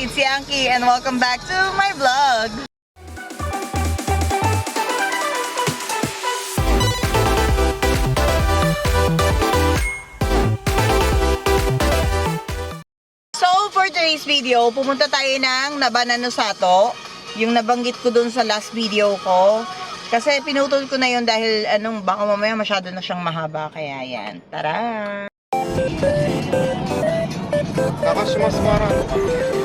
it's Yankee and welcome back to my vlog. So, for today's video, pumunta tayo ng Nabanano Sato. Yung nabanggit ko dun sa last video ko. Kasi pinutol ko na yun dahil anong, baka mamaya masyado na siyang mahaba. Kaya yan. Tara! 長島スマーランドか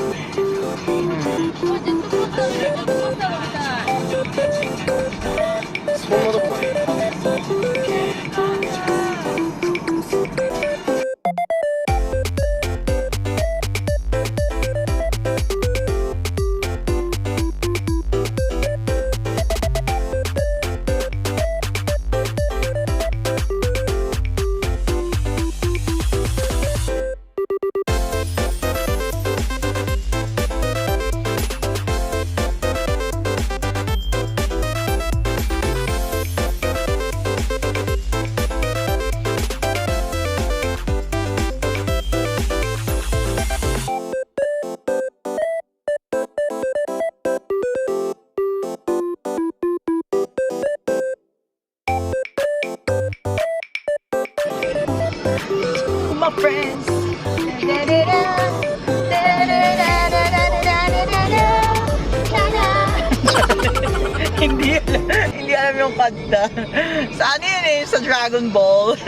My friends. hindi hindi alam yung kanta. Sa ano yun eh, sa Dragon Ball.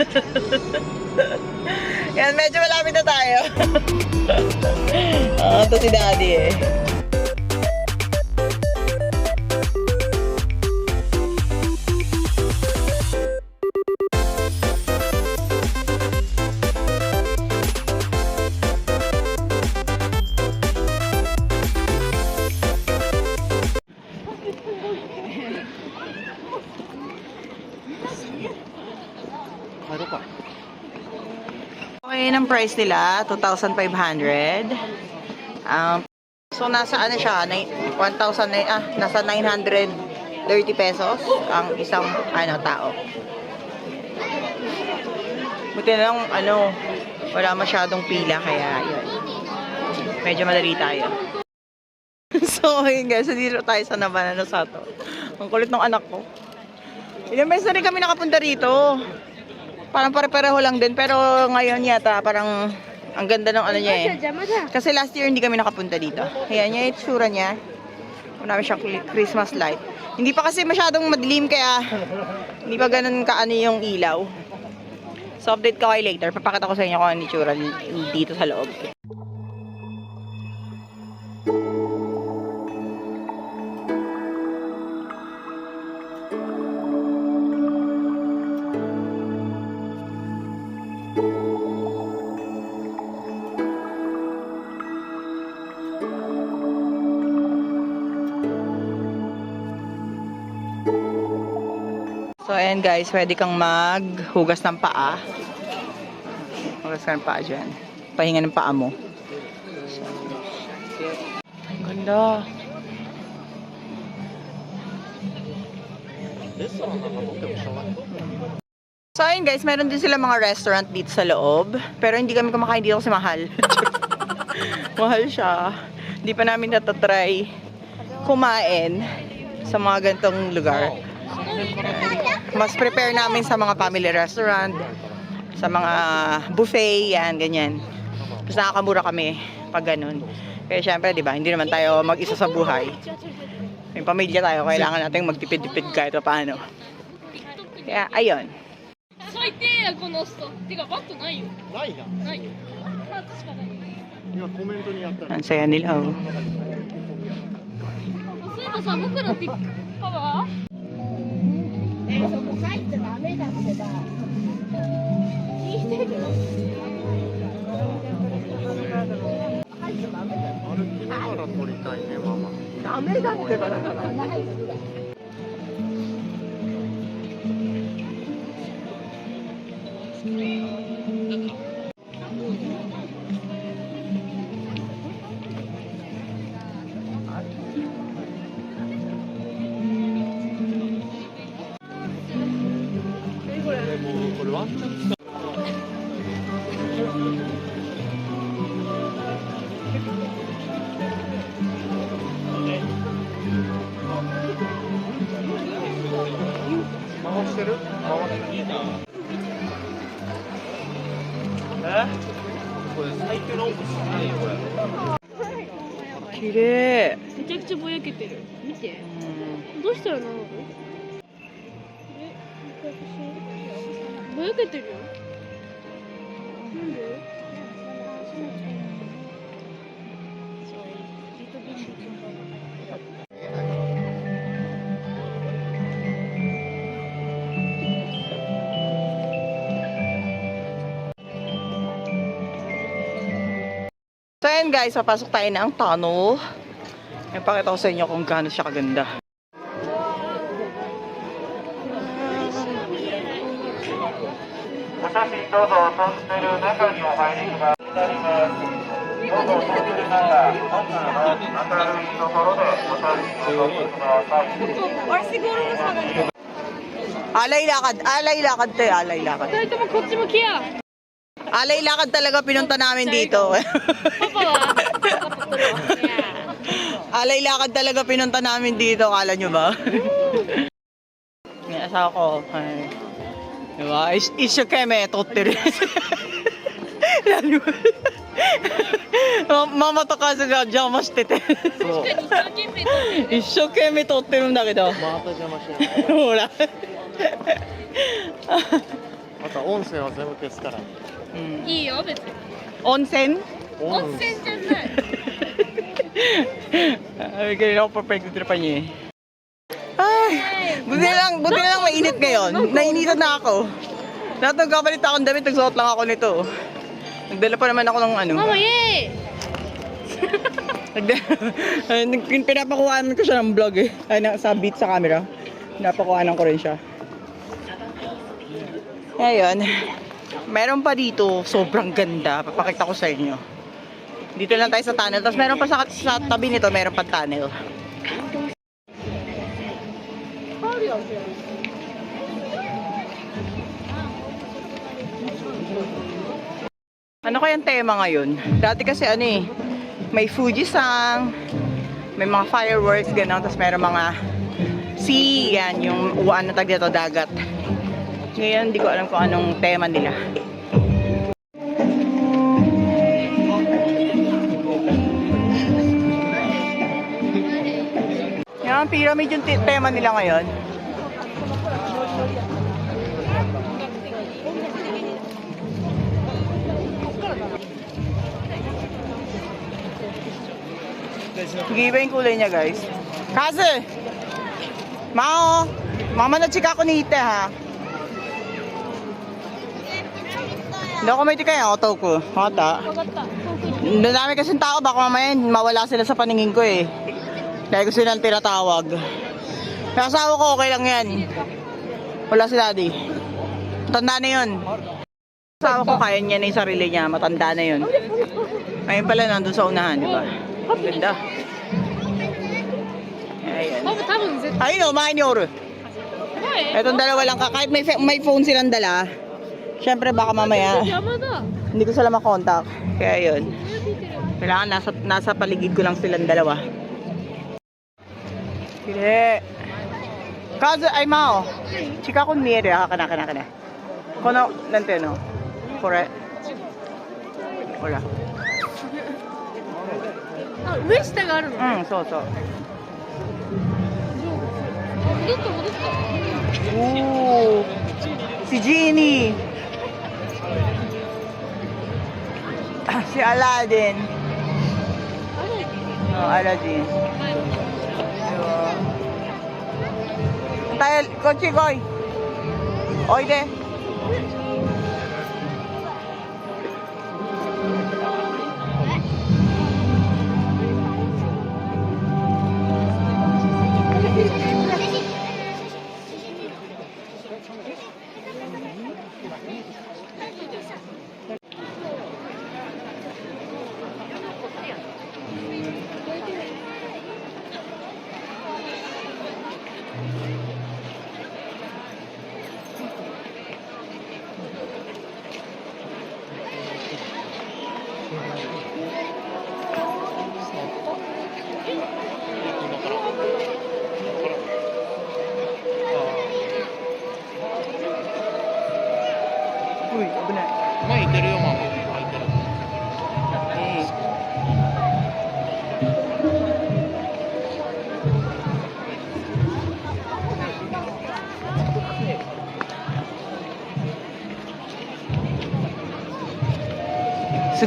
Yan, medyo malapit na tayo. Ah, ito si Daddy eh. Okay, ng price nila, 2,500. Um, so, nasa ano siya, nai- 1,000, na- ah, nasa 930 pesos ang isang ano tao. Buti na lang, ano, wala masyadong pila, kaya yun. Medyo madali tayo. so, ayun guys, dito tayo sa Nabanano Sato. Ang kulit ng anak ko. Ilang beses na rin kami nakapunta rito. Parang pare-pareho lang din, pero ngayon yata parang ang ganda ng ano niya eh. Kasi last year hindi kami nakapunta dito. Ayan niya, itsura niya. Marami siyang Christmas light. Hindi pa kasi masyadong madilim kaya hindi pa ganun kaano yung ilaw. So update ko kayo later. Papakita ko sa inyo kung ano itsura dito sa loob. Ayan guys, pwede kang maghugas ng paa. Hugas ka ng paa dyan. Pahinga ng paa mo. So, ganda. So ayun guys, meron din sila mga restaurant dito sa loob. Pero hindi kami kumakain dito kasi mahal. mahal siya. Hindi pa namin natatry kumain sa mga gantong lugar Mas prepare namin sa mga family restaurant, sa mga buffet, yan, ganyan. Mas nakakamura kami pag ganun. Kaya syempre, di ba, hindi naman tayo mag-isa sa buhay. May pamilya tayo, kailangan natin magtipid-tipid kahit pa paano. Kaya, ayun. 最低やこの人てかバットないよないなないよあ確かない今コメントにやったら Ang saya nila, oh. そういえばさ僕のティックパワー えそこ入っちゃダメだってば聞いてる歩きながら撮りたいねママ。ダメだってば。だから。これ。ワンチャン。れいめちゃくちゃぼやけてる。見てどうしたの Nerede duruyor? So ayun guys, papasok tayo ng tunnel. Ipakita ko sa inyo kung gaano siya kaganda. Alay lakad, alay lakad tayo, alay lakad. 二人ともこっち向きや Alay lakad talaga pinunta namin dito. パパはパパいや alay lakad talaga pinunta namin dito, kala nyo ba? May asawa ko. Ay. Diba? Is- 一生懸命撮ってる。何も まママとカズが邪魔してて。一生懸命撮ってる一生懸命撮ってるんだけど。また邪魔してるほら。また音声は全部消すからうんいいよ別に温泉？温泉じゃない trip niya eh. Ay, Buti lang, buti lang mainit ngayon. Nainitan na ako. Lahat ng kapalit akong damit, nagsuot lang ako nito. Nagdala pa naman ako ng ano. Mamaye! Nagdala, pinapakuhaan ko siya ng vlog eh. Ay, na, sa beat sa camera. Pinapakuhaan ko rin siya. Ngayon, meron pa dito, sobrang ganda. Papakita ko sa inyo. Dito lang tayo sa tunnel. Tapos meron pa sa, sa tabi nito, meron pa tunnel. Ano kayang tema ngayon? Dati kasi ano eh, may Fuji-san, may mga fireworks, gano'n, tapos meron mga sea, yan, yung uwan na tag dito, dagat. Ngayon, hindi ko alam kung anong tema nila. Yan, pyramid yung tema nila ngayon. Giba yung kulay niya, guys. Kasi, Mao, mama na chika ko ni ite, ha? Dokumento kayo, otaw ko. Hata. Dami kasing tao, baka mamaya mawala sila sa paningin ko, eh. Kaya gusto nilang tinatawag. Yung ko, okay lang yan. Wala si daddy. Tanda na yun. Asawa ko, kaya niya na yung sarili niya. Matanda na yun. Ngayon pala, nandun sa unahan, di ba? Ang ganda. Ayan. Ayun o, mga inyor. Itong dalawa lang ka. Kahit may, may phone silang dala, syempre baka mamaya, hindi ko sila makontakt. Kaya yun. Kailangan nasa, nasa paligid ko lang silang dalawa. Kire. Kaza ay mao. Chika kun miere ha kana kana kana. Kono nante no. Kore. Hola. 上下があるの、ね、うんそうそう。戻った戻ったおおシジーニあシアラーデン。アラジン、い、で。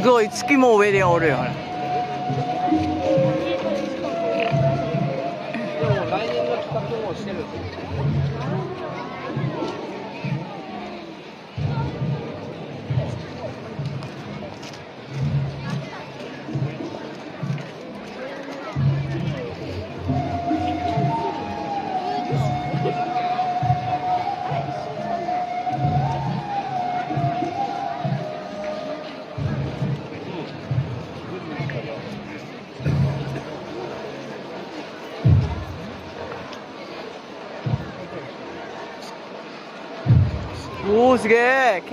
ごい月も上でおるよほらでも来年の企画もしてるんですよ。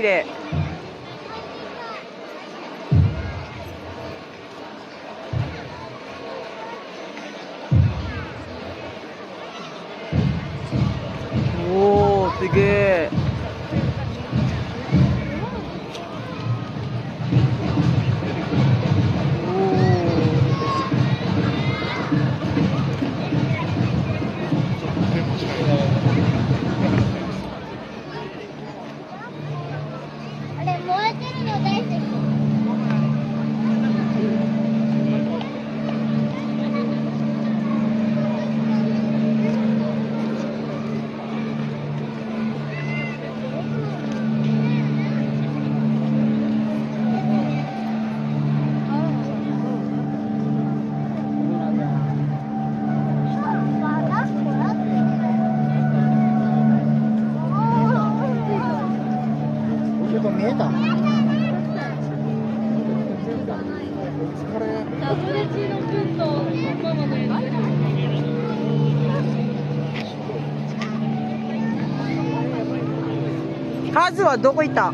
綺麗。おおすげえはどこ行った？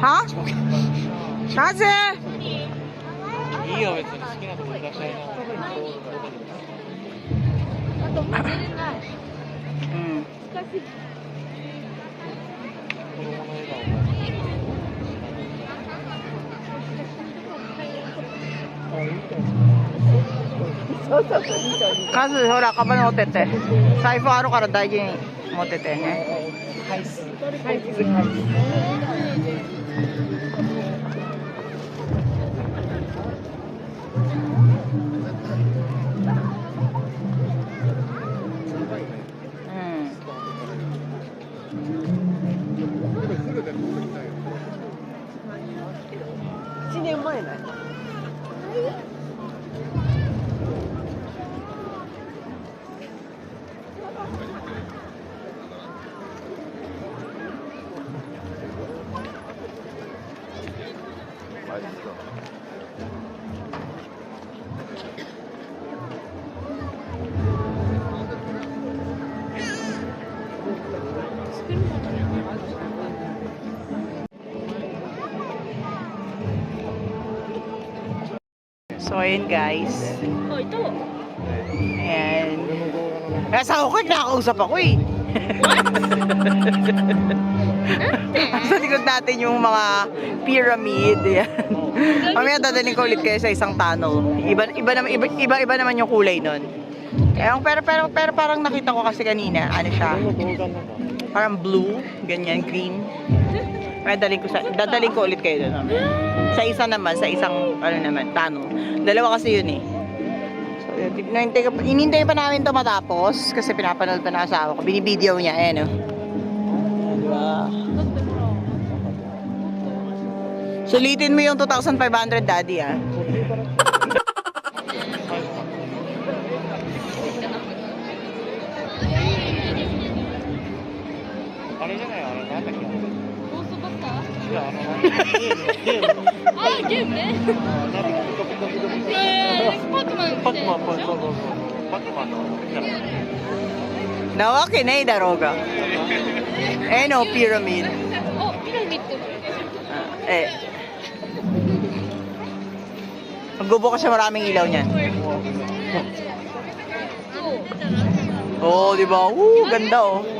はカズいいよ別に好きなとこいらっしゃいな。あとれ ないうん難しい子供の笑顔が。カズほらカバン持ってって財布あるから大事に持っててね。はい yun, guys. Oh, ito. And, nasa ko ka, nakakausap ako eh. What? sa likod natin yung mga pyramid. Yan. Mamaya dadaling ko ulit kayo sa isang tunnel. Iba, iba, naman, iba, iba, iba naman yung kulay nun. Kaya, pero, pero, pero parang nakita ko kasi kanina, ano siya? Parang blue, ganyan, green. Kaya daling ko sa dadaling ko ulit kayo doon. mamaya. Sa isa naman, sa isang ano naman, tunnel. Dalawa kasi yun eh. So, yun, hinintay, ko- hinintay pa namin to matapos kasi pinapanood pa ng asawa ko. Binibideo niya, ayan oh. Diba? Sulitin mo yung 2,500 daddy ah.あれじゃないあれなんだっけ あゲームねえー、パックマンパックマンパックマンパックマンのなわけないだろうがえのピラミッドおピラミッドえ Magbubo kasi maraming ilaw niyan. Oo, oh, di ba? Woo, ganda oh.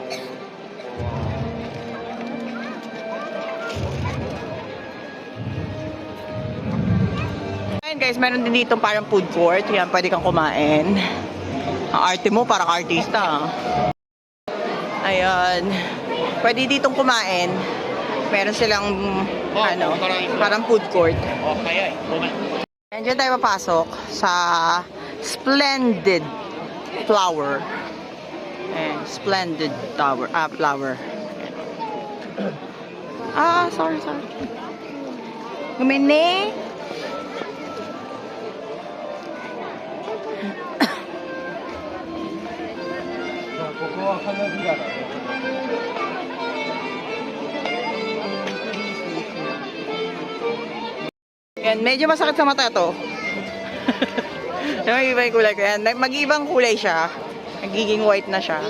guys, meron din dito parang food court. Yan, pwede kang kumain. Ang arte mo, parang artista. Ayan. Pwede ditong kumain. Meron silang, oh, ano, parang food court. Oh, kaya eh. And dyan tayo papasok sa Splendid Flower. Ayan, Splendid Tower, ah, Flower. Ah, sorry, sorry. Gumini. 하면 생각하고. Yan, medyo masakit sa mata to. Yung iba yung kulay ko. Yan, mag-ibang kulay siya. Nagiging white na siya.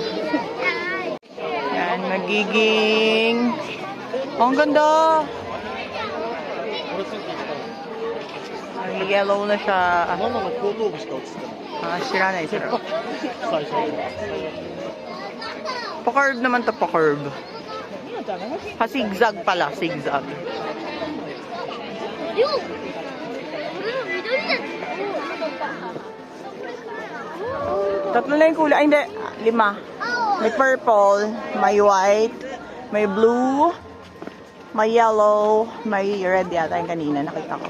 Yan, nagiging... Oh, ang ganda! Nag-yellow na siya. Ah, sira na, sira. Pa-curve naman to, pa-curve. Ha-zigzag pala, zigzag. Tatlo lang yung kulay. Ay, hindi. Lima. May purple, may white, may blue, may yellow, may red yata yung kanina. Nakita ko.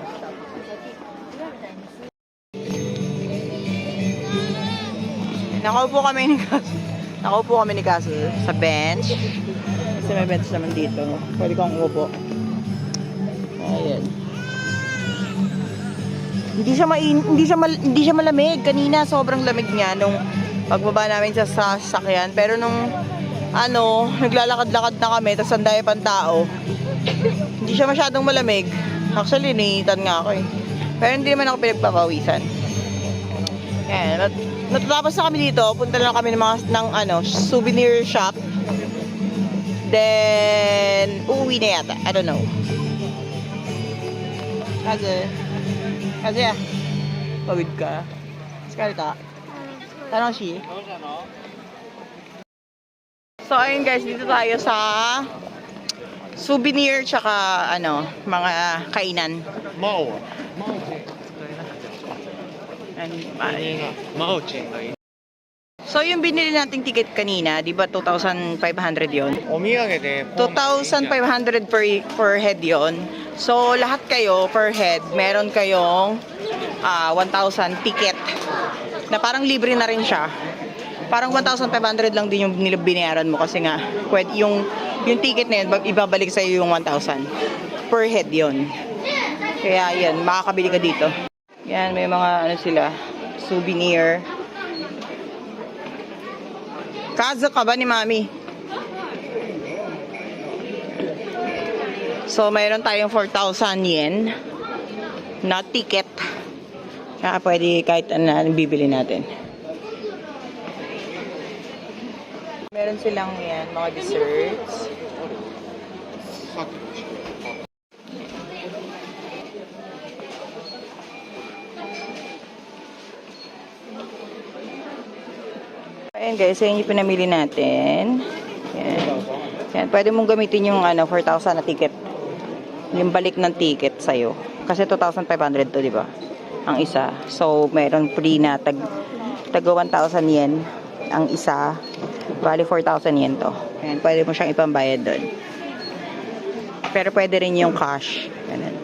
Nakaupo kami ni Gus. Nakaupo kami ni Castle sa bench. Kasi may bench naman dito. Pwede kang upo. Ayan. Hindi siya main, hindi siya mal, hindi siya malamig. Kanina sobrang lamig niya nung pagbaba namin sa sasakyan. Pero nung ano, naglalakad-lakad na kami, tapos ang dami pang tao. Hindi siya masyadong malamig. Actually, ninitan nga ako eh. Pero hindi naman ako pinagpapawisan. Ayan, nat natatapos na kami dito. Punta lang kami ng, mga, ng ano, souvenir shop. Then, uuwi na yata. I don't know. Kasi, kasi ah, pawid ka. Sekali ta. Tanong si. So, ayun guys, dito tayo sa souvenir tsaka ano, mga kainan. Mall. Mall. And, ay, マオチェンがいい So, yung binili nating ticket kanina, di ba 2,500 yon? お土産でポン 2,500 per, per head yon. So, lahat kayo per head, meron kayong ah, 1,000 ticket na parang libre na rin siya. Parang 1,500 lang din yung nil- binayaran mo kasi nga pwede, yung, yung ticket na yun, bag- ibabalik sa yung 1,000 per head yon. Kaya yan, makakabili ka dito. Yan, may mga ano sila, souvenir. Kaza ka ba ni Mami? So, mayroon tayong 4,000 yen na ticket. Kaya pwede kahit ano bibili natin. Meron silang yan, mga desserts. さ Ayan guys, yan yung pinamili natin. Yan. Yan, pwede mong gamitin yung ano, 4,000 na ticket. Yung balik ng ticket sa'yo. Kasi 2,500 to, di ba? Ang isa. So, meron free na tag, tag 1,000 yen ang isa. Bali 4,000 yen to. Yan, pwede mo siyang ipambayad doon. Pero pwede rin yung cash. Ganun.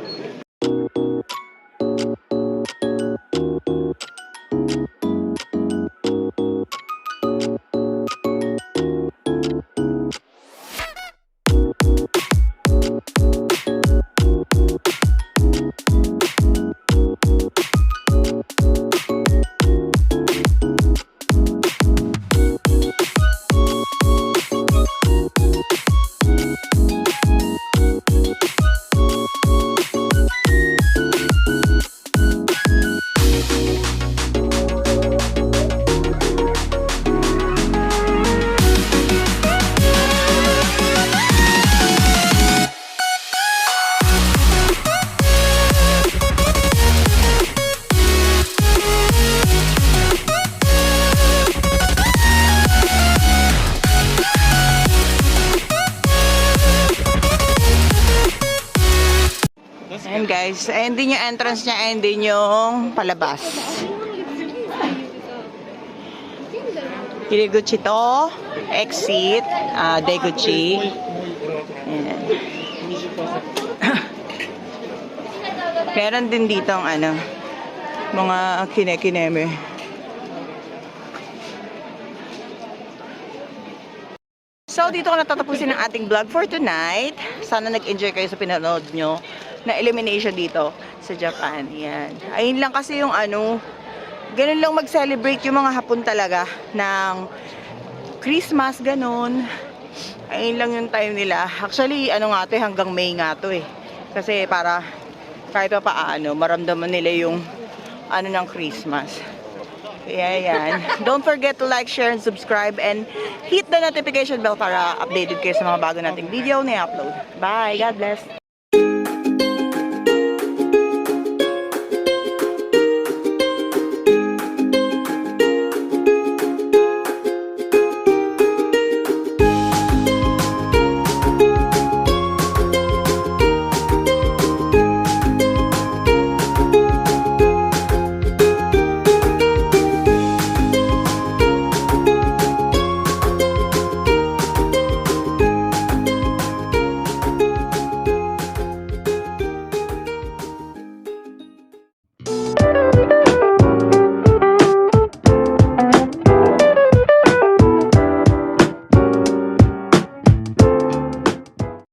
Entrance niya and din yung palabas. Kiriguchi to. Exit. ah Deguchi. Ayan. Meron din dito ang ano, mga kine-kineme. So, dito ko natatapusin ang ating vlog for tonight. Sana nag-enjoy kayo sa pinanood nyo na elimination dito sa Japan. Yan. Ayun lang kasi yung ano, ganun lang mag-celebrate yung mga hapon talaga ng Christmas, ganun. Ayun lang yung time nila. Actually, ano nga to eh, hanggang May nga to eh. Kasi para kahit pa paano, maramdaman nila yung ano ng Christmas. Kaya yan. Don't forget to like, share, and subscribe and hit the notification bell para updated kayo sa mga bago nating video na i-upload. Bye! God bless!